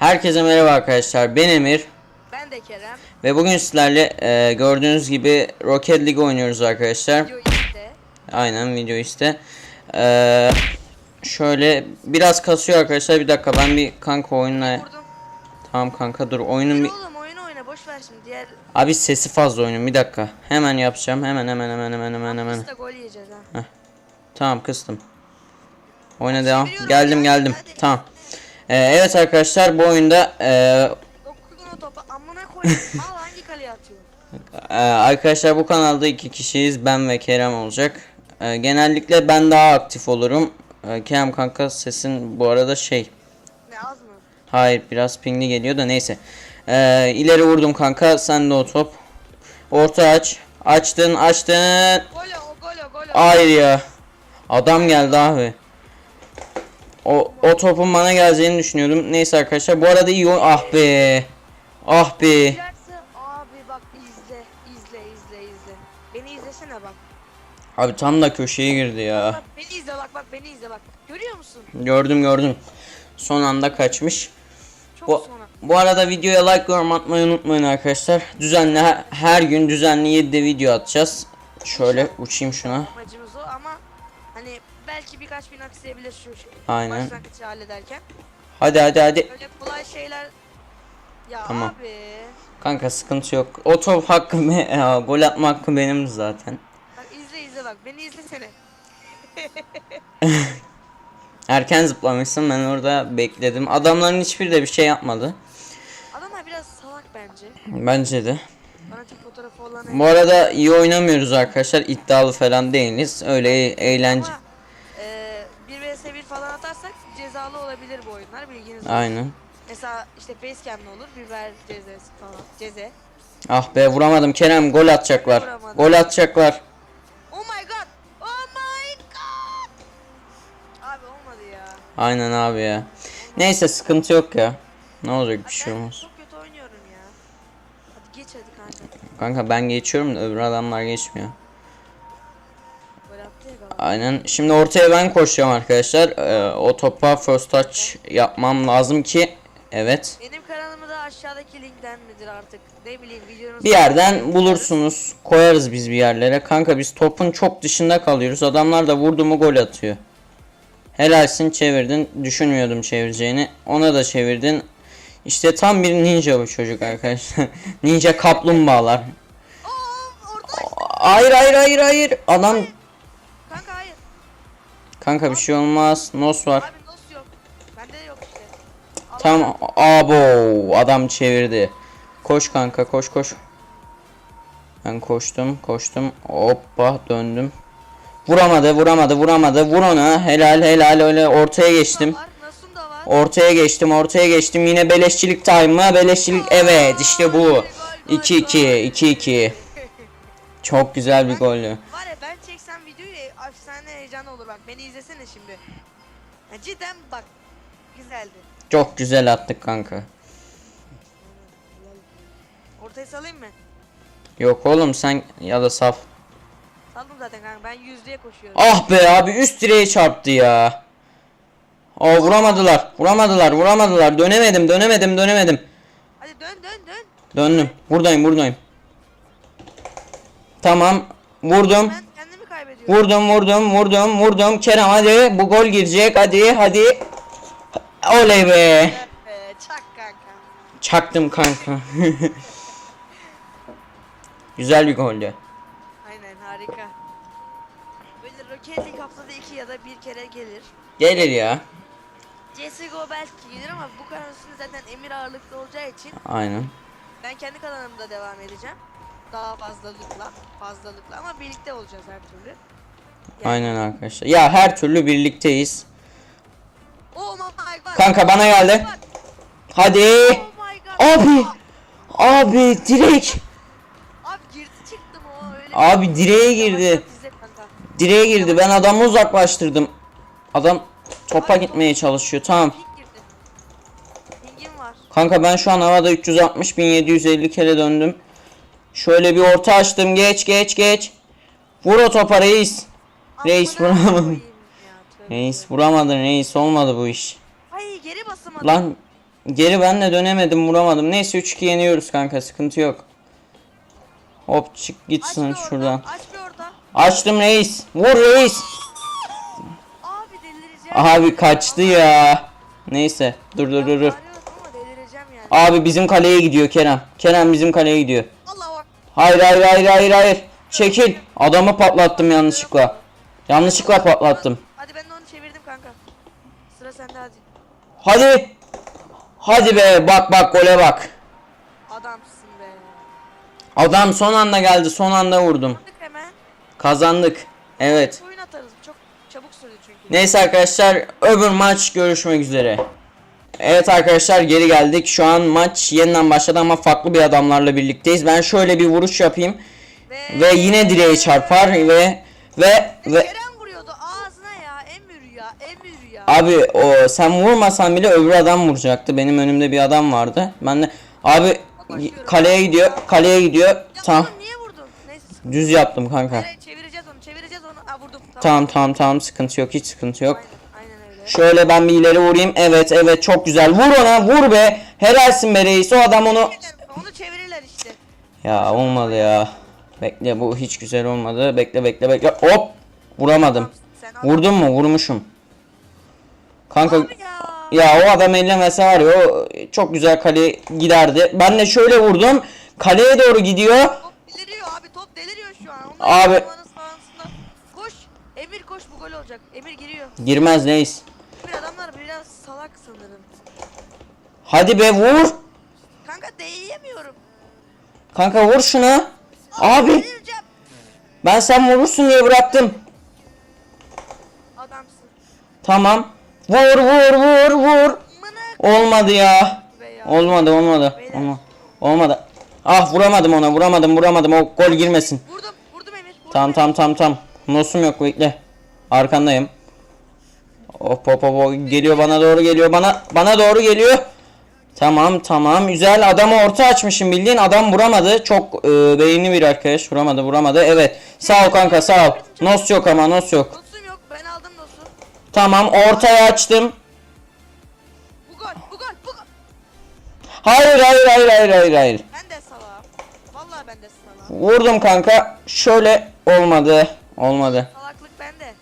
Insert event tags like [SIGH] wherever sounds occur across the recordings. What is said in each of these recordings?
Herkese merhaba arkadaşlar. Ben Emir Ben de Kerem. ve bugün sizlerle e, gördüğünüz gibi Rocket League oynuyoruz arkadaşlar. Video işte. Aynen video işte. E, şöyle biraz kasıyor arkadaşlar. Bir dakika ben bir kanka oyunla Vurdum. Tamam kanka dur oyunun bir Oğlum oyunu oyna boş ver şimdi. Diğer Abi sesi fazla oyunun. Bir dakika. Hemen yapacağım. Hemen hemen hemen hemen hemen hemen. De gol yiyeceğiz ha. Tamam kıstım. Oyuna devam. Geldim geldim. hadi. Tamam. E, evet arkadaşlar bu oyunda e, Dokuzun o topa amına koyayım. [LAUGHS] Al hangi kaleye atıyor? Ee, arkadaşlar bu kanalda iki kişiyiz. Ben ve Kerem olacak. Ee, genellikle ben daha aktif olurum. Ee, Kerem kanka sesin bu arada şey. Ne az mı? Hayır biraz pingli geliyor da neyse. Ee, ileri vurdum kanka. Sen de o top. Orta aç. Açtın açtın. Hayır ya. Adam geldi abi. O, o topun bana geleceğini düşünüyordum. Neyse arkadaşlar bu arada iyi oy- Ah be. Ah be. Abi bak izle izle izle izle. Beni izlesene bak. Abi tam da köşeye girdi ya. Bak beni izle bak bak beni izle bak. Görüyor musun? Gördüm gördüm. Son anda kaçmış. Çok Bu, sonra. bu arada videoya like yorum atmayı unutmayın arkadaşlar. Düzenli her, gün düzenli 7'de video atacağız. Şöyle uçayım şuna. Amacımız o ama hani belki birkaç bin aksayabilir şu Aynen. başlangıcı hallederken. Hadi hadi hadi. Öyle kolay şeyler ya Tamam. abi. Kanka sıkıntı yok. O top hakkı ya, [LAUGHS] gol atma hakkı benim zaten. Bak izle izle bak beni izlesene. [LAUGHS] Erken zıplamışsın ben orada bekledim. Adamların hiçbiri de bir şey yapmadı. Adamlar biraz salak bence. Bence de. Bu arada iyi oynamıyoruz arkadaşlar. İddialı falan değiliz. Öyle eğlence. Ama cezalı olabilir bu oyunlar bilginiz olsun. Aynen. Mesela işte facecam'lı olur biber cezesi falan. Ceze. Ah be vuramadım Kerem gol atacaklar. Vuramadım. Gol atacaklar. Oh my god. Oh my god. Abi olmadı ya. Aynen abi ya. Neyse sıkıntı yok ya. Ne olacak bir şey olmaz. çok kötü oynuyorum ya. Hadi geç hadi kanka. Kanka ben geçiyorum da öbür adamlar geçmiyor. Aynen. Şimdi ortaya ben koşacağım arkadaşlar. Ee, o topa first touch yapmam lazım ki evet. Benim kanalımı da aşağıdaki linkten midir artık? Ne bileyim videonun Bir yerden bulursunuz. Koyarız biz bir yerlere. Kanka biz topun çok dışında kalıyoruz. Adamlar da vurdu mu gol atıyor. Helalsin çevirdin. Düşünmüyordum çevireceğini. Ona da çevirdin. İşte tam bir ninja bu çocuk arkadaşlar. [LAUGHS] ninja kaplumbağalar. Hayır hayır hayır hayır. Adam. Kanka bir şey olmaz. Nos var. Abi nasıl yok? Bende de yok işte. Allah Tam abo adam çevirdi. Koş kanka koş koş. Ben koştum koştum. Hoppa döndüm. Vuramadı vuramadı vuramadı. Vur ona. Helal helal öyle ortaya geçtim. Var, Nasun da var. Ortaya geçtim ortaya geçtim. Yine beleşçilik time'ı. Beleşçilik evet işte bu. 2-2 2-2. Çok güzel bir gollü. Çeksem videoyu efsane heyecanlı olur bak. Beni izlesene şimdi. Ya cidden bak. Güzeldi. Çok güzel attık kanka. Ortaya salayım mı? Yok oğlum sen ya da saf. Saldım zaten kanka. Ben yüzdeye koşuyorum. Ah be abi üst direğe çarptı ya. Aa vuramadılar. Vuramadılar. Vuramadılar. Dönemedim. Dönemedim. Dönemedim. Hadi dön dön dön. Döndüm. Buradayım. Buradayım. Tamam. Vurdum. Ben. Vurdum. Vurdum. Vurdum. Vurdum. Kerem hadi. Bu gol girecek. Hadi. Hadi. Oley be. Çak kanka. Çaktım kanka. [LAUGHS] Güzel bir goldü. Aynen harika. Böyle Rocket League haftada iki ya da bir kere gelir. Gelir ya. CSGO belki gelir ama bu kanal üstünde zaten Emir ağırlıklı olacağı için Aynen. ben kendi kanalımda devam edeceğim. Daha fazlalıkla, fazlalıkla ama birlikte olacağız her türlü. Aynen arkadaşlar. Ya her türlü birlikteyiz. Oh. Kanka bana geldi. Hadi. Oh. Abi. Abi direkt. Abi girdi çıktım o öyle. Abi direğe girdi. Direğe girdi. Ben adamı uzaklaştırdım. Adam topa gitmeye çalışıyor. Tamam. Kanka ben şu an havada 360 1750 kere döndüm. Şöyle bir orta açtım. Geç geç geç. Vur o topa reis. Reis tövbe Reis vuramadın reis olmadı bu iş. Ay geri basamadım. Lan Geri ben de dönemedim vuramadım. Neyse 3-2 yeniyoruz kanka sıkıntı yok. Hop çık Aç gitsin orta. şuradan. Aç. Açtım reis. Vur reis. Abi delireceğim. Abi kaçtı ya. Neyse dur dur dur dur. Abi bizim kaleye gidiyor Kerem. Kerem bizim kaleye gidiyor. Hayır hayır hayır hayır hayır. Çekil. Adamı patlattım yanlışlıkla. Yanlışlıkla patlattım. Hadi ben de onu çevirdim kanka. Sıra sende hadi. Hadi. Hadi be bak bak gole bak. Adamsın be. Adam son anda geldi son anda vurdum. Tık hemen. Kazandık. Evet. Oyun atarız. Çok çabuk sürdü çünkü. Neyse arkadaşlar öbür maç görüşmek üzere. Evet arkadaşlar geri geldik. Şu an maç yeniden başladı ama farklı bir adamlarla birlikteyiz. Ben şöyle bir vuruş yapayım Ve, ve yine direğe çarpar ve ve ve Kerem vuruyordu ağzına ya. Emür ya. Emür ya. abi o sen vurmasan bile öbür adam vuracaktı. Benim önümde bir adam vardı. Ben de abi kaleye gidiyor. Kaleye gidiyor. ya Tamam. oğlum niye vurdun? Neyse sıkıntı. Düz yaptım kanka. Hayır, çevireceğiz onu. Çevireceğiz onu. Aa vurdum. Tamam tamam tamam sıkıntı yok hiç sıkıntı yok. Aynen, aynen öyle. Şöyle ben bir ileri vurayım. Evet evet çok güzel. Vur ona vur be. Helalsin be reis. O adam onu... Onu çevirirler işte. Ya olmadı ya. Bekle bu hiç güzel olmadı. Bekle bekle bekle. Hop. Vuramadım. Sen Vurdum mu? Vurmuşum. Kanka Abi ya. ya o adam ellemese var ya o çok güzel kale giderdi. Ben de şöyle vurdum. Kaleye doğru gidiyor. Top deliriyor abi. Top deliriyor şu an. Onlar Abi. Koş. Emir koş bu gol olacak. Emir giriyor. Girmez reis. Emir adamlar biraz salak sanırım. Hadi be vur. Kanka değiyemiyorum. Kanka vur şunu. Abi Delireceğim. ben sen vurursun diye bıraktım. Adamsın. Tamam. Vur vur vur vur. Olmadı ya. Olmadı olmadı. Beyler. Olma- Olmadı. Ah vuramadım ona vuramadım vuramadım o gol girmesin. Vurdum. Vurdum Emir. Vurdum Tamam tamam tamam tamam. Nosum yok bekle. Arkandayım. Hop hop hop hop. geliyor bana doğru geliyor bana bana doğru geliyor. Tamam tamam güzel adamı orta açmışım bildiğin adam vuramadı. Çok e, beyinli bir arkadaş vuramadı vuramadı. Evet sağ ol kanka sağ ol. Nos yok ama nos yok. Nosum yok. Ben aldım nosu. Tamam ortaya açtım. Bu gol. Bu gol. Bu gol. Hayır hayır hayır hayır hayır hayır. Ben de salağım. Vallahi ben de salağım. Vurdum kanka. Şöyle olmadı. Olmadı. Salaklık bende.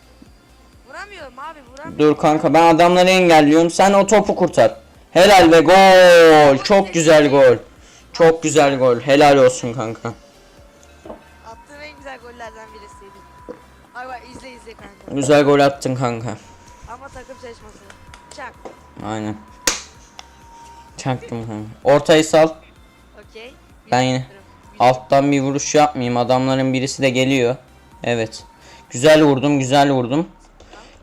Vuramıyorum abi vuramıyorum. Dur kanka ben adamları engelliyorum. Sen o topu kurtar. Helal ve gol. Çok güzel gol. Çok güzel gol. Helal olsun kanka. Attığım en güzel gollerden birisiydi. Ay bak izle izle kanka. Güzel gol attın kanka. Ama takım seçmesi. Çak. Aynen. Çaktım kanka. Ortayı sal. Okey. Ben yine alttan bir vuruş yapmayayım. Adamların birisi de geliyor. Evet. Güzel vurdum, güzel vurdum.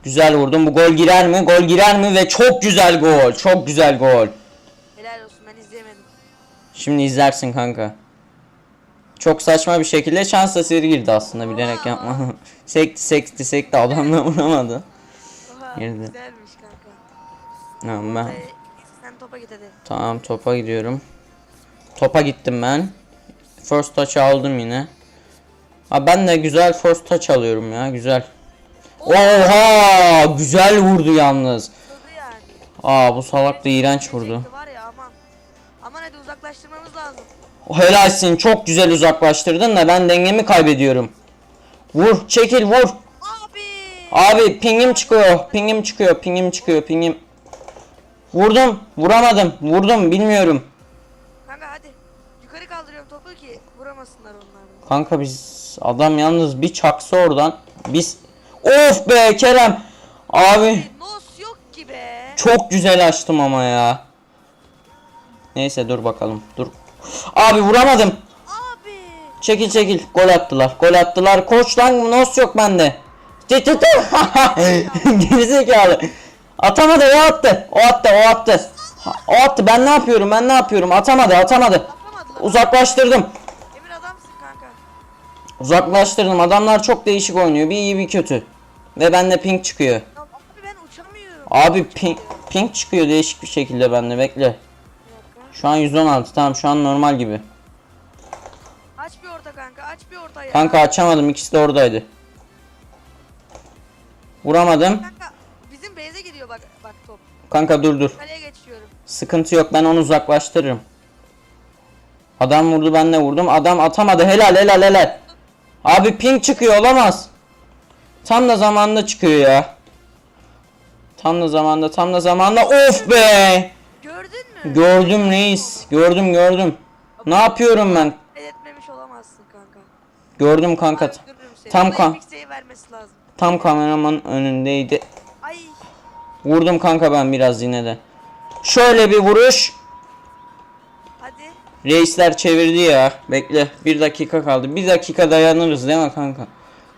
Güzel vurdum. Bu gol girer mi? Gol girer mi? Ve çok güzel gol. Çok güzel gol. Helal olsun ben izleyemedim. Şimdi izlersin kanka. Çok saçma bir şekilde şans eseri girdi aslında bilerek yapma. [LAUGHS] sekti sekti sekti adam da vuramadı. Girdi. güzelmiş kanka. Tamam ben. Sen topa git hadi. Tamam topa gidiyorum. Topa gittim ben. First touch aldım yine. Ha ben de güzel first touch alıyorum ya güzel. Oha güzel vurdu yalnız. Yani. Aa bu salak da iğrenç vurdu. Var ya aman. Aman hadi uzaklaştırmamız lazım. Helalsin çok güzel uzaklaştırdın da ben dengemi kaybediyorum. Vur çekil vur. Abi. Pingim çıkıyor. Pingim çıkıyor. Pingim çıkıyor. Pingim. Vurdum. Vuramadım. Vurdum. Bilmiyorum. Kanka hadi. Yukarı kaldırıyorum topu ki vuramasınlar onlar. Kanka biz adam yalnız bir çaksa oradan. Biz Of be Kerem. Abi Nos yok ki be. çok güzel açtım ama ya. Neyse dur bakalım. Dur. Abi vuramadım. Abi. Çekil çekil. Gol attılar. Gol attılar. Koç lan nos yok bende. Tı tı. [LAUGHS] Gerizekalı. Atamadı o attı. O attı o attı. O attı. Ben ne yapıyorum? Ben ne yapıyorum? Atamadı atamadı. Uzaklaştırdım. Emir adamsın kanka. Uzaklaştırdım. Adamlar çok değişik oynuyor. Bir iyi bir kötü. Ve bende pink çıkıyor. Ya abi ben uçamıyorum. Abi pink, pink çıkıyor değişik bir şekilde bende. Bekle. Şu an 116. Tamam şu an normal gibi. Aç bir orta kanka. Aç bir orta ya. Kanka açamadım. İkisi de oradaydı. Vuramadım. Kanka bizim base'e gidiyor bak bak top. Kanka dur dur. Kaleye geçiyorum. Sıkıntı yok ben onu uzaklaştırırım. Adam vurdu ben de vurdum. Adam atamadı. Helal helal helal. Abi ping çıkıyor olamaz. Tam da zamanda çıkıyor ya. Tam da zamanda tam da zamanda. Of be. Gördün mü? Gördüm reis. Gördüm gördüm. Ne yapıyorum ben? etmemiş olamazsın kanka. Gördüm kanka. Seni. Tam kan- Epix'e vermesi lazım. Tam kameramanın önündeydi. Ay Vurdum kanka ben biraz yine de. Şöyle bir vuruş. hadi. Reisler çevirdi ya. Bekle. Bir dakika kaldı. Bir dakika dayanırız değil mi kanka?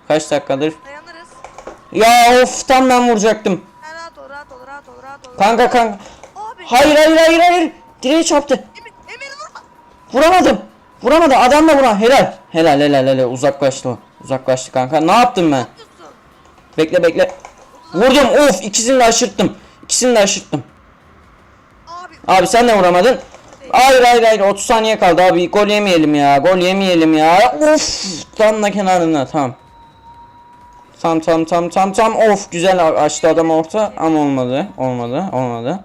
Kaç dakikadır? Dayanırız. Ya of tam ben vuracaktım. Sen rahat ol rahat ol rahat ol rahat ol. Kanka kanka. Abi. Hayır hayır hayır hayır. Direğe çarptı. Emir, Emir vurma. Vuramadım. Vuramadı. Adam da vuran. Helal. Helal helal helal. Uzaklaştı o. Uzaklaştı kanka. Ne yaptım ben? Bekle bekle. Vurdum. Of ikisini de aşırttım. İkisini de aşırttım. Abi. Sen de vuramadın. Hayır hayır hayır 30 saniye kaldı abi gol yemeyelim ya gol yemeyelim ya Of tam da kenarına tam Tam tam tam tam tam of güzel açtı adam orta ama olmadı olmadı olmadı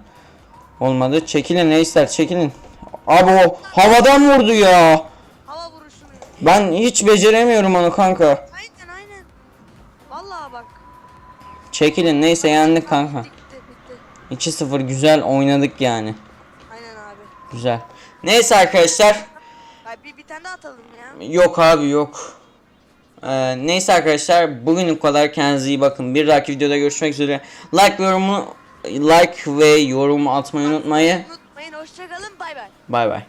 Olmadı çekilin reisler çekilin Abi o havadan vurdu ya. Ben hiç beceremiyorum onu kanka Çekilin neyse yendik kanka Bitti bitti. 2-0 güzel oynadık yani Aynen abi. Güzel Neyse arkadaşlar Abi bir, tane atalım ya. Yok abi yok. Ee, neyse arkadaşlar bugünlük bu kadar kendinize iyi bakın. Bir dahaki videoda görüşmek üzere. Like ve yorumu like ve yorum atmayı unutmayın. Unutmayın hoşçakalın bay bay. Bay bay.